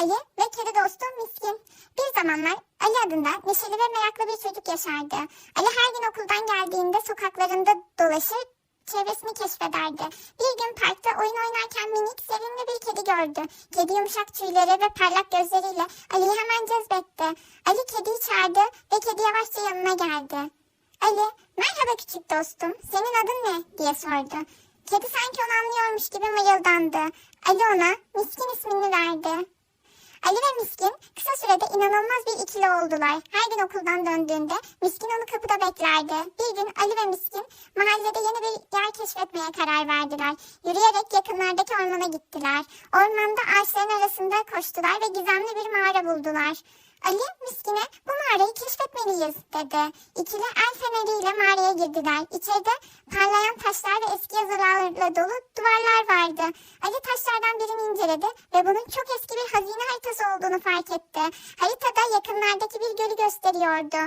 Ali ve kedi dostu Miskin. Bir zamanlar Ali adında neşeli ve meraklı bir çocuk yaşardı. Ali her gün okuldan geldiğinde sokaklarında dolaşır, çevresini keşfederdi. Bir gün parkta oyun oynarken minik sevimli bir kedi gördü. Kedi yumuşak tüyleri ve parlak gözleriyle Ali'yi hemen cezbetti. Ali kediyi çağırdı ve kedi yavaşça yanına geldi. Ali, merhaba küçük dostum, senin adın ne diye sordu. Kedi sanki onu anlıyormuş gibi mıyıldandı. Ali ona Miskin ismini verdi. Ali ve Miskin kısa sürede inanılmaz bir ikili oldular. Her gün okuldan döndüğünde Miskin onu kapıda beklerdi. Bir gün Ali ve Miskin mahallede yeni bir yer keşfetmeye karar verdiler. Yürüyerek yakınlardaki ormana gittiler. Ormanda ağaçların arasında koştular ve gizemli bir mağara buldular. Ali Miskin'e bu mağarayı keşfetmeliyiz dedi. İkili el feneriyle mağaraya girdiler. İçeride parlayan taşlar ve eski yazılarla dolu duvarlar vardı. Ali taşlardan birini inceledi ve bunun çok eski bir hazine haritası olduğunu fark etti. Haritada yakınlardaki bir gölü gösteriyordu.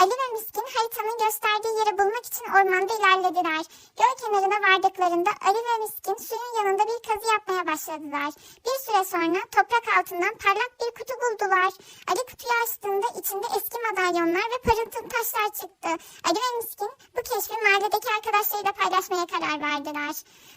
Ali ve Miskin haritanın gösterdiği yeri bulmak için ormanda ilerlediler. Göl kenarına vardıklarında Ali ve Miskin suyun yanında bir kazı yapmaya başladılar. Bir süre sonra toprak altından parlak bir kutu buldular. Ali kutuyu açtığında içinde eski madalyonlar ve parıltılı taşlar çıktı. Ali ve Miskin bu keşfi mahalledeki arkadaşlarıyla paylaşmaya karar verdiler.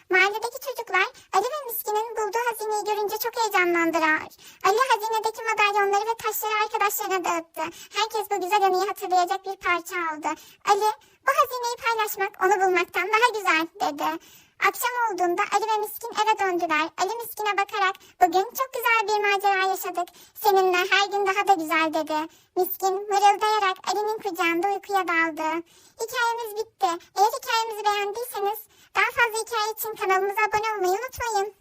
Mahalledeki çocuklar Ali ve Miskin'in bulduğu hazineyi görünce çok heyecanlandılar. Ali hazinedeki madalyonları ve taşları arkadaşlarına dağıttı. Herkes bu güzel anıyı hatırlayacak bir parça aldı. Ali, bu hazineyi paylaşmak onu bulmaktan daha güzel dedi. Akşam olduğunda Ali ve Miskin eve döndüler. Ali Miskin'e bakarak bugün çok güzel bir macera yaşadık. Seninle her gün daha da güzel dedi. Miskin mırıldayarak Ali'nin kucağında uykuya daldı. Hikayemiz bitti. Eğer hikayemizi beğendiyseniz daha fazla hikaye için kanalımıza abone olmayı unutmayın.